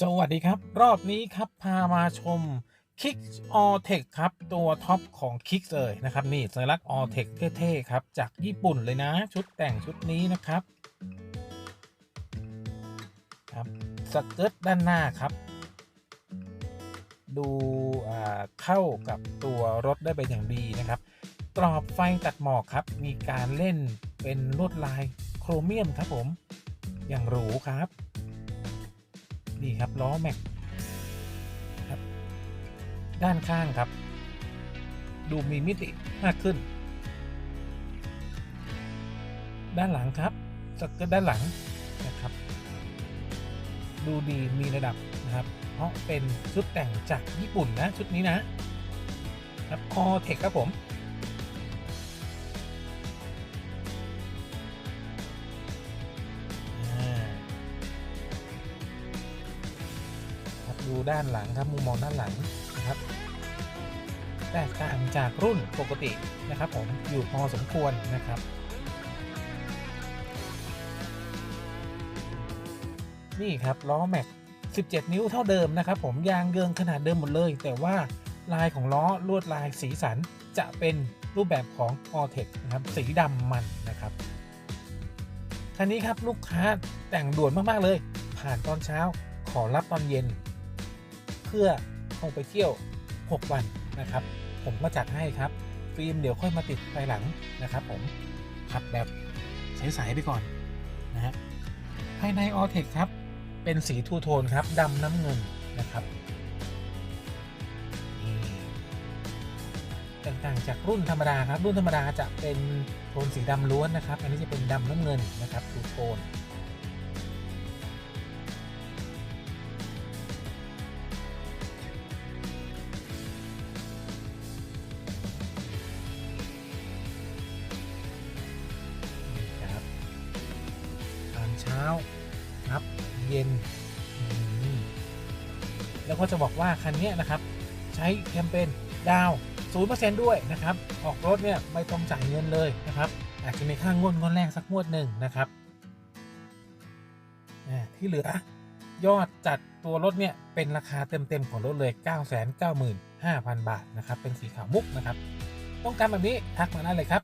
สวัสดีครับ รอบนี้ครับพามาชม Kick All Tech ครับ ตัวท็อปของ Kick เลยนะครับ นี่สัญลักษณ์ All Tech เท่ๆ ครับ จากญี่ปุ่นเลยนะ ชุดแต่งชุดนี้นะครับครับสเกิร์ตด้านหน้าครับ ดูอ่าเข้ากับตัวรถได้เป็นอย่างดีนะครับกรอบไฟตัดหมอกครับ มีการเล่นเป็นลวดลายโครเมียมครับผม อย่างหรูครับ นี่ครับล้อแม็กครับด้านข้างครับ ดูมีมิติมากขึ้น ด้านหลังครับสเกิร์ตด้านหลังนะครับ ดูดีมีระดับนะครับ เพราะเป็นชุดแต่งจากญี่ปุ่นนะชุดนี้นะครับคอเทคครับผม ดูด้านหลังครับมุมมองด้านหลังนะครับแตกต่างจากรุ่นปกตินะครับผมอยู่พอสมควรนะครับ นี่ครับล้อแม็ก 17 นิ้วเท่าเดิมนะครับ ผมยางเยิงขนาดเดิมหมดเลย แต่ว่าลายของล้อลวดลายสีสันจะเป็นรูปแบบของ a l t e c นะครับสีดำมันนะครับคันนี้ครับลูกค้าแต่งด่วนมาก ๆ เลย ผ่านตอนเช้าขอรับตอนเย็น พื่อคงไปเที่ยว 6 วันนะครับ ผมก็จัดให้ครับ ฟิล์มเดี๋ยวค่อยมาติดภายหลังนะครับผมขับแบบใสๆไปก่อนนะฮะภายใน a l t e c ครับ เป็นสีทูโทนครับดำน้ำเงินนะครับแตกต่างจากรุ่นธรรมดาครับ รุ่นธรรมดาจะเป็นโทนสีดำล้วนนะครับ อันนี้จะเป็นดำน้ำเงินนะครับทูโทน ครับเย็น แล้วก็จะบอกว่า คันนี้นะครับ ใช้แคมเปญดาว0%ด้วยนะครับ ออกรถเนี่ยไม่ต้องจ่ายเงินเลยนะครับ อาจจะมีค่างวดงวดแรกสักงวดหนึ่งนะครับ ที่เหลือยอดจัดตัวรถเนี่ยเป็นราคาเต็ม ๆ ของรถเลย 995,000 บาทนะครับ เป็นสีขาวมุกนะครับ ต้องการแบบนี้ทักมาได้เลยครับ